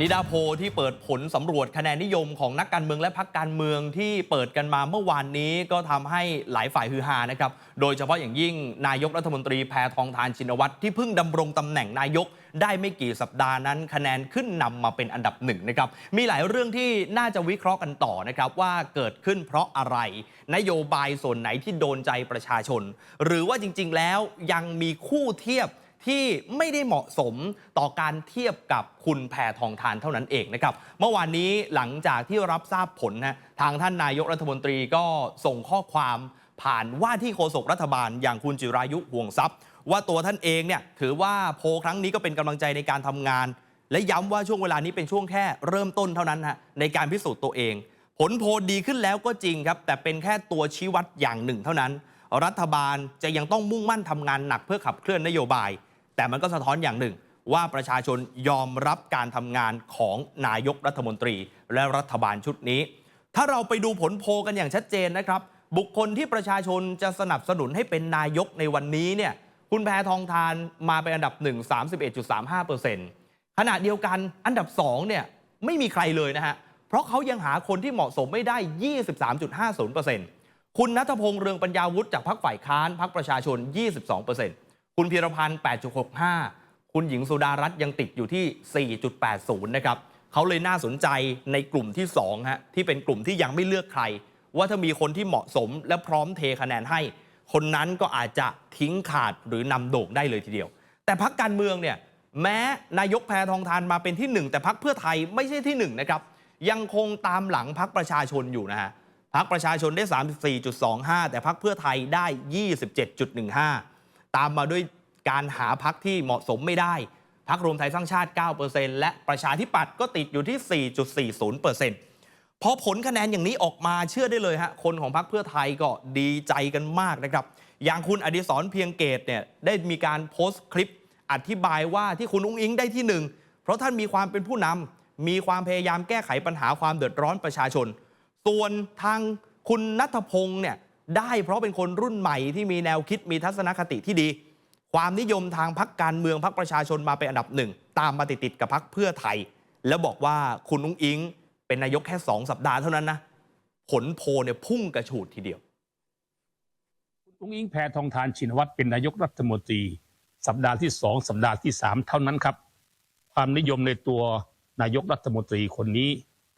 นิดาโพที่เปิดผลสำรวจคะแนนนิยมของนักการเมืองและพักการเมืองที่เปิดกันมาเมื่อวานนี้ก็ทำให้หลายฝ่ายฮือฮานะครับ โดยเฉพาะอย่างยิ่งนายกรัฐมนตรีแพทองทานชินวัตรที่เพิ่งดำรงตำแหน่งนายกได้ไม่กี่สัปดาห์นั้นคะแนนขึ้นนำมาเป็นอันดับหนึ่งนะครับ มีหลายเรื่องที่น่าจะวิเคราะห์กันต่อนะครับว่าเกิดขึ้นเพราะอะไร นโยบายส่วนไหนที่โดนใจประชาชน หรือว่าจริง ๆ แล้วยังมีคู่เทียบ ที่ไม่ได้เหมาะสมต่อการเทียบกับคุณแพทองทานเท่านั้นเองนะครับ เมื่อวานนี้หลังจากที่รับทราบผลนะทางท่านนายกรัฐมนตรีก็ส่งข้อความผ่านว่าที่โฆษกรัฐบาลอย่างคุณจิรายุห่วงทรัพย์ ว่าตัวท่านเองเนี่ยถือว่าโพลครั้งนี้ก็เป็นกำลังใจในการทำงาน และย้ำว่าช่วงเวลานี้เป็นช่วงแค่เริ่มต้นเท่านั้นฮะในการพิสูจน์ตัวเอง ผลโพลดีขึ้นแล้วก็จริงครับ แต่เป็นแค่ตัวชี้วัดอย่างหนึ่งเท่านั้น รัฐบาลจะยังต้องมุ่งมั่นทำงานหนักเพื่อขับเคลื่อนนโยบาย แต่มันก็สะท้อนอย่างหนึ่ง ว่าประชาชนยอมรับการทำงานของนายกรัฐมนตรี และรัฐบาลชุดนี้ ถ้าเราไปดูผลโพลกันอย่างชัดเจนนะครับ บุคคลที่ประชาชนจะสนับสนุนให้เป็นนายกในวันนี้เนี่ยคุณแพทองทานมาเป็นอันดับ 1 31.35%ขณะเดียวกันอันดับ2เนี่ยไม่มีใครเลยนะฮะ เพราะเขายังหาคนที่เหมาะสมไม่ได้ 23.50%คุณนัทพงษ์เรืองปัญญาวุฒิจากพรรคฝ่ายค้านพรรคประชาชน 22% คุณพีรพันธ์ 8.65 คุณหญิงสุดารัตน์ยังติดอยู่ที่ 4.80 นะครับเขาเลยน่าสนใจในกลุ่มที่2ฮะที่เป็นกลุ่มที่ยังไม่เลือกใคร ว่าถ้ามีคนที่เหมาะสมและพร้อมเทคะแนนให้ คนนั้นก็อาจจะทิ้งขาดหรือนำโด่งได้เลยทีเดียว แต่พักการเมืองเนี่ยแม้นายกแพทองทานมาเป็นที่หนึ่งแต่พักเพื่อไทยไม่ใช่ที่หนึ่งนะครับยังคงตามหลังพักประชาชนอยู่นะฮะพักประชาชนได้ 34.25 แต่พักเพื่อไทยได้ 27.15 ตามมาด้วยการหาพักที่เหมาะสมไม่ได้ พักรวมไทยสร้างชาติ 9%และประชาธิปัตย์ก็ติดอยู่ที่ 4.40%พอผลคะแนนอย่างนี้ออกมาเชื่อได้เลยฮะ คนของพรรคเพื่อไทยก็ดีใจกันมากนะครับ อย่างคุณอดิศรเพียงเกตเนี่ยได้มีการโพสต์คลิปอธิบายว่าที่คุณอุ้งอิงได้ที่หนึ่งเพราะท่านมีความเป็นผู้นำมีความพยายามแก้ไขปัญหาความเดือดร้อนประชาชน ส่วนทางคุณนัทพงศ์เนี่ย ได้เพราะเป็นคนรุ่นใหม่ที่มีแนวคิดมีทัศนคติที่ดี ความนิยมทางพักการเมืองพักประชาชนมาเป็นอันดับหนึ่งตามมาติดๆกับพักเพื่อไทย แล้วบอกว่าคุณอุ้งอิง เป็นนายกแค่ 2 สัปดาห์เท่านั้นนะผลโพเนี่ยพุ่งกระฉูดทีเดียวอุ้งอิงแพทองทานชินวัตรเป็นนายกรัฐมนตรี สัปดาห์ที่สองสัปดาห์ที่สามเท่านั้นครับ ความนิยมในตัวนายกรัฐมนตรีคนนี้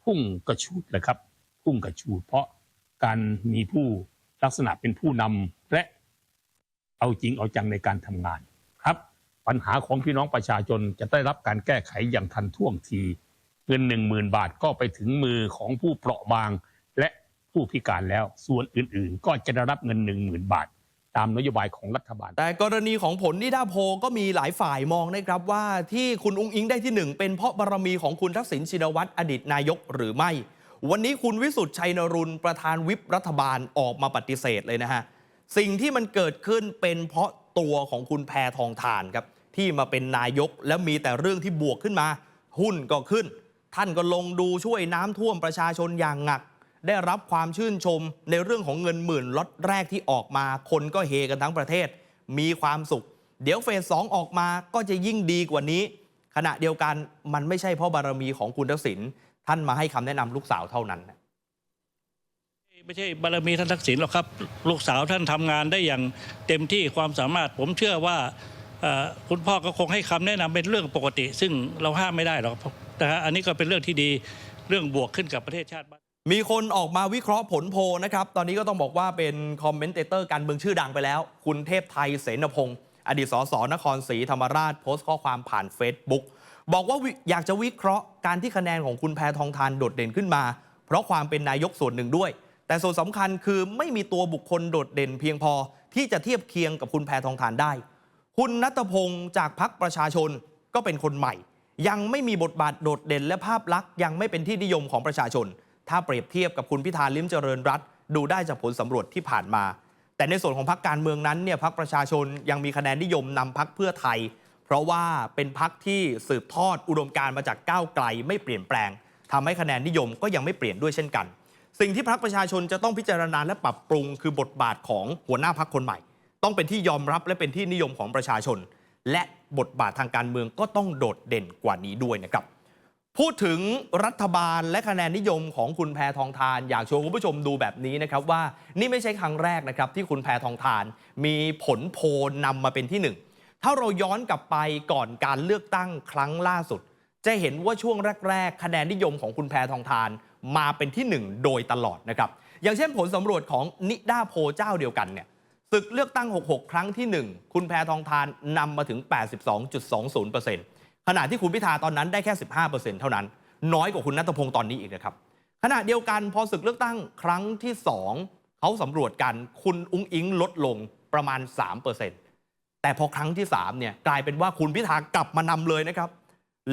พุ่งกระชูดเลยครับ พุ่งกระชูดเพราะการมีผู้ ลักษณะเป็นผู้นำและเอาจริงเอาจังในการทำงานครับ ปัญหาของพี่น้องประชาชนจะได้รับการแก้ไขอย่างทันท่วงทีเงินหนึ่งหมื่นบาทก็ไปถึงมือของผู้เปราะบางและผู้พิการแล้ว ส่วนอื่นๆ ก็จะได้รับเงินหนึ่งหมื่นบาท ตามนโยบายของรัฐบาล แต่กรณีของผลนิดาโพก็มีหลายฝ่ายมองนะครับว่าที่คุณอุ้งอิงได้ที่หนึ่งเป็นเพราะบารมีของคุณทักษิณชินวัตรอดีตนายกหรือไม่ วันนี้คุณวิสุทธ์ชัยนรุนประธานวิปรัฐบาลออกมาปฏิเสธเลยนะฮะ สิ่งที่มันเกิดขึ้นเป็นเพราะตัวของคุณแพทองทานครับ ที่มาเป็นนายกแล้วมีแต่เรื่องที่บวกขึ้นมา หุ้นก็ขึ้น ท่านก็ลงดูช่วยน้ำท่วมประชาชนอย่างหนัก ได้รับความชื่นชมในเรื่องของเงินหมื่นล็อตแรกที่ออกมา คนก็เฮกันทั้งประเทศ มีความสุข เดี๋ยวเฟสสองออกมาก็จะยิ่งดีกว่านี้ ขณะเดียวกันมันไม่ใช่เพราะบารมีของคุณทักษิณ ท่านมาให้คำแนะนำลูกสาวเท่านั้นนะไม่ใช่บารมีท่านทักษิณหรอกครับ ลูกสาวท่านทำงานได้อย่างเต็มที่ความสามารถ ผมเชื่อว่าเอ่อคุณพ่อก็คงให้คำแนะนำเป็นเรื่องปกติ ซึ่งเราห้ามไม่ได้หรอกแต่อันนี้ก็เป็นเรื่องที่ดีเรื่องบวกขึ้นกับประเทศชาติบ้านมีคนออกมาวิเคราะห์ผลโพลนะครับ ตอนนี้ก็ต้องบอกว่าเป็นคอมเมนเตเตอร์การเมืองชื่อดังไปแล้ว คุณเทพไทยเสนพงศ์อดีตสสนครศรีธรรมราชโพสต์ข้อความผ่าน Facebook บอกว่าอยากจะวิเคราะห์การที่คะแนนของคุณแพทองทานโดดเด่นขึ้นมา เพราะความเป็นนายกส่วนหนึ่งด้วย แต่ส่วนสำคัญคือไม่มีตัวบุคคลโดดเด่นเพียงพอ ที่จะเทียบเคียงกับคุณแพทองทานได้ คุณนัทพงศ์จากพักประชาชนก็เป็นคนใหม่ ยังไม่มีบทบาทโดดเด่น และภาพลักษณ์ยังไม่เป็นที่นิยมของประชาชน ถ้าเปรียบเทียบกับคุณพิธาลิ้มเจริญรัตน์ดูได้จากผลสำรวจที่ผ่านมา แต่ในส่วนของพรรคการเมืองนั้นเนี่ยพรรคประชาชนยังมีคะแนนนิยมนำพรรคเพื่อไทย ราะว่าเป็นพรรคที่สืบทอดอุดมการณ์มาจากก้าวไกลไม่เปลี่ยนแปลงทำให้คะแนนนิยมก็ยังไม่เปลี่ยนด้วยเช่นกัน สิ่งที่พรรคประชาชนจะต้องพิจารณาและปรับปรุง คือบทบาทของหัวหน้าพรรคคนใหม่ ต้องเป็นที่ยอมรับและเป็นที่นิยมของประชาชน และบทบาททางการเมืองก็ต้องโดดเด่นกว่านี้ด้วยนะครับพูดถึงรัฐบาลและคะแนนนิยมของคุณแพทองทาน อยากชวนคุณผู้ชมดูแบบนี้นะครับว่านี่ไม่ใช่ครั้งแรกนะครับที่คุณแพทองทาน มีผลโพลนำมาเป็นที่หนึ่ง ถ้าเราย้อนกลับไปก่อนการเลือกตั้งครั้งล่าสุด จะเห็นว่าช่วงแรก ๆ คะแนนนิยมของคุณแพทองทานมาเป็นที่หนึ่งโดยตลอดนะครับ อย่างเช่นผลสำรวจของนิด้าโพเจ้าเดียวกันเนี่ยศึกเลือกตั้ง 66 ครั้งที่ 1 คุณแพทองทานนำมาถึง 82.20%ขณะที่คุณพิธาตอนนั้นได้แค่ 15%เท่านั้น น้อยกว่าคุณนัทพงศ์ตอนนี้อีกนะครับขณะเดียวกันพอศึกเลือกตั้งครั้งที่ 2เขาสำรวจกันคุณอุ้งอิงลดลงประมาณ 3% แต่พอครั้งที่3เนี่ยกลายเป็นว่าคุณพิธากลับมานำเลยนะครับ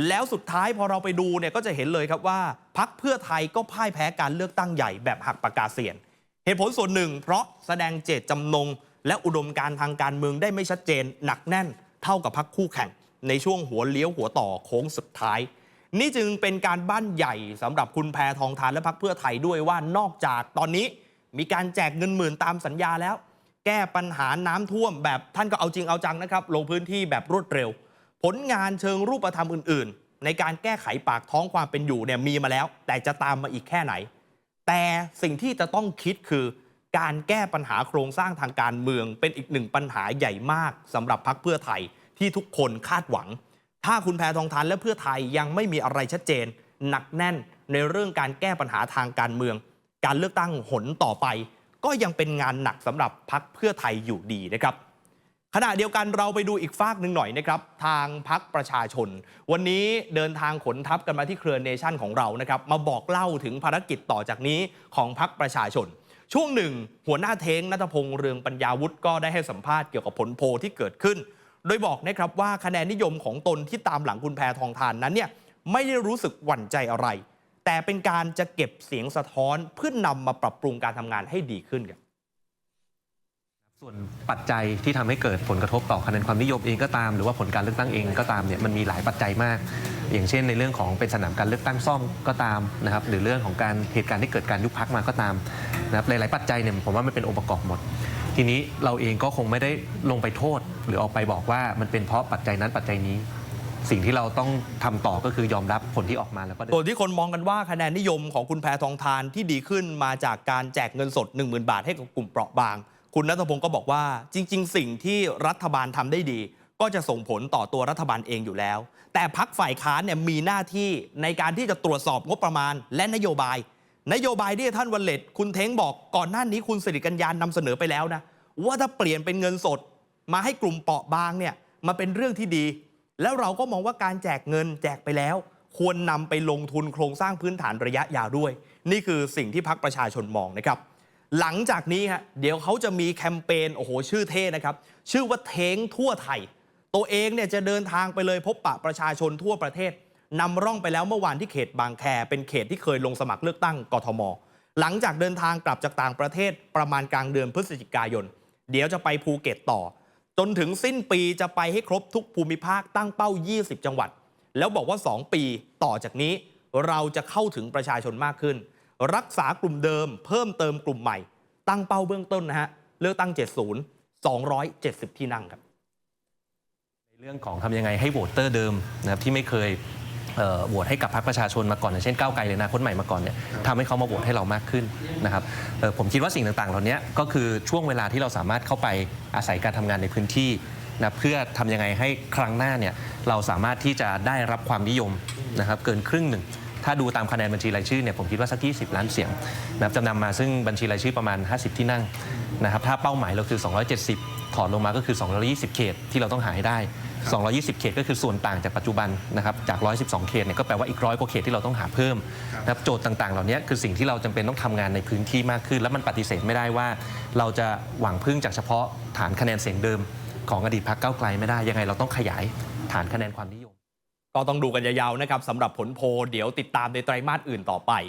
แล้วสุดท้ายพอเราไปดูเนี่ยก็จะเห็นเลยครับว่าพักเพื่อไทยก็พ่ายแพ้การเลือกตั้งใหญ่แบบหักปากกาเสียน เหตุผลส่วนหนึ่ง เพราะแสดงเจตจำนง และอุดมการทางการเมืองได้ไม่ชัดเจน หนักแน่น เท่ากับพักคู่แข่ง ในช่วงหัวเลี้ยวหัวต่อโค้งสุดท้าย นี่จึงเป็นการบ้านใหญ่สำหรับคุณแพทองทานและพักเพื่อไทยด้วยว่านอกจากตอนนี้มีการแจกเงินหมื่นตามสัญญาแล้ว ก้ปัญหาน้ำท่วม แบบท่านก็เอาจริงเอาจังนะครับ ลงพื้นที่แบบรวดเร็ว ผลงานเชิงรูปธรรมอื่น ๆ ในการแก้ไขปากท้องความเป็นอยู่เนี่ยมีมาแล้ว แต่จะตามมาอีกแค่ไหน แต่สิ่งที่จะต้องคิดคือ การแก้ปัญหาโครงสร้างทางการเมือง เป็นอีกหนึ่งปัญหาใหญ่มากสำหรับพักเพื่อไทยที่ทุกคนคาดหวัง ถ้าคุณแพทองทานและเพื่อไทยยังไม่มีอะไรชัดเจน หนักแน่นในเรื่องการแก้ปัญหาทางการเมือง การเลือกตั้งหนต่อไป ก็ยังเป็นงานหนักสำหรับพักเพื่อไทยอยู่ดีนะครับ ขณะเดียวกันเราไปดูอีกฝากหนึ่งหน่อยนะครับ ทางพักประชาชน วันนี้เดินทางขนทัพกันมาที่เครือเนชั่นของเรานะครับมาบอกเล่าถึงภารกิจต่อจากนี้ของพักประชาชนช่วงหนึ่ง หัวหน้าเท้งนัทพงษ์เรืองปัญญาวุฒิก็ได้ให้สัมภาษณ์เกี่ยวกับผลโพลที่เกิดขึ้น โดยบอกนะครับว่าคะแนนนิยมของตนที่ตามหลังคุณแพทองทานนั้นเนี่ยไม่ได้รู้สึกหวั่นใจอะไร แต่เป็นการจะเก็บเสียงสะท้อนเพื่อนนำมาปรับปรุงการทำงานให้ดีขึ้นครับ ส่วนปัจจัยที่ทำให้เกิดผลกระทบต่อคะแนนความนิยมเองก็ตาม หรือว่าผลการเลือกตั้งเองก็ตามเนี่ยมันมีหลายปัจจัยมาก อย่างเช่น ในเรื่องของเป็นสนามการเลือกตั้งซ่อมก็ตามนะครับหรือเรื่องของการเหตุการณ์ที่เกิดการยุบพักมาก็ตามนะครับหลายๆปัจจัยเนี่ยผมว่ามันเป็นองค์ประกอบหมด ทีนี้เราเองก็คงไม่ได้ลงไปโทษ หรือออกไปบอกว่ามันเป็นเพราะปัจจัยนั้นปัจจัยนี้ สิ่งที่เราต้องทำต่อก็คือยอมรับผลที่ออกมาแล้วก็ ส่วนที่คนมองกันว่าคะแนนนิยมของคุณแพทองทานที่ดีขึ้นมาจากการแจกเงินสด 10,000 บาทให้กับกลุ่มเปราะบาง คุณนัทพงศ์ก็บอกว่าจริง ๆ สิ่งที่รัฐบาลทำได้ดี ก็จะส่งผลต่อตัวรัฐบาลเองอยู่แล้ว แต่พักฝ่ายค้านเนี่ยมีหน้าที่ในการที่จะตรวจสอบงบประมาณและนโยบาย นโยบายที่ท่านวันเล็ตคุณเท้งบอกก่อนหน้านี้คุณสิริกัญญานำเสนอไปแล้วนะว่าถ้าเปลี่ยนเป็นเงินสด มาให้กลุ่มเปราะบางเนี่ยมาเป็นเรื่องที่ดี แล้วเราก็มองว่าการแจกเงินแจกไปแล้ว ควรนำไปลงทุนโครงสร้างพื้นฐานระยะยาวด้วย นี่คือสิ่งที่พักประชาชนมองนะครับ หลังจากนี้ฮะเดี๋ยวเขาจะมีแคมเปญโอ้โหชื่อเท่นะครับ ชื่อว่าเทงทั่วไทย ตัวเองเนี่ยจะเดินทางไปเลยพบปะประชาชนทั่วประเทศนำร่องไปแล้วเมื่อวานที่เขตบางแคเป็นเขตที่เคยลงสมัครเลือกตั้งกทม หลังจากเดินทางกลับจากต่างประเทศประมาณกลางเดือนพฤศจิกายน เดี๋ยวจะไปภูเก็ตต่อ จนถึงสิ้นปีจะไปให้ครบทุกภูมิภาคตั้งเป้า 20 จังหวัด แล้วบอกว่า 2 ปีต่อจากนี้เราจะเข้าถึงประชาชนมากขึ้น รักษากลุ่มเดิม เพิ่มเติมกลุ่มใหม่ ตั้งเป้าเบื้องต้นนะฮะเลือกตั้ง 70 270 ที่นั่งครับ ในเรื่องของทำยังไงให้โหวตเตอร์เดิมนะครับที่ไม่เคย เอ่อโหวตให้กับพรรคประชาชนมาก่อนอย่างเช่นก้าวไกลหรืออนาคตใหม่มาก่อนเนี่ยทำให้เขามาโหวตให้เรามากขึ้นนะครับเอ่อผมคิดว่าสิ่งต่างๆ เหล่านี้ก็คือช่วงเวลาที่เราสามารถเข้าไปอาศัยการทำงานในพื้นที่นะเพื่อทำยังไงให้ครั้งหน้าเนี่ยเราสามารถที่จะได้รับความนิยมนะครับเกินครึ่งหนึ่ง ถ้าดูตามคะแนนบัญชีรายชื่อเนี่ยผมคิดว่าสัก 20 ล้านเสียงนะครับจะนำมาซึ่งบัญชีรายชื่อประมาณ 50 ที่นั่งนะครับถ้าเป้าหมายเราคือ 270 ถอนลงมาก็คือ 220 เขตที่เราต้องหาให้ได้ 220 เขตก็คือส่วนต่างจากปัจจุบันนะครับจาก 112 เขตเนี่ยก็แปลว่าอีกร้อยกว่าเขตที่เราต้องหาเพิ่มนะครับโจทย์ต่างๆ เหล่านี้คือสิ่งที่เราจำเป็นต้องทำงานในพื้นที่มากขึ้น แล้วมันปฏิเสธไม่ได้ว่า เราจะหวังพึ่งจากเฉพาะฐานคะแนนเสียงเดิม ของอดีตพรรคก้าวไกลไม่ได้ยังไงเราต้องขยายฐานคะแนนความนิยม ก็ต้องดูกันยาวๆนะครับสำหรับผลโพลเดี๋ยวติดตามในไตรมาสอื่นต่อไป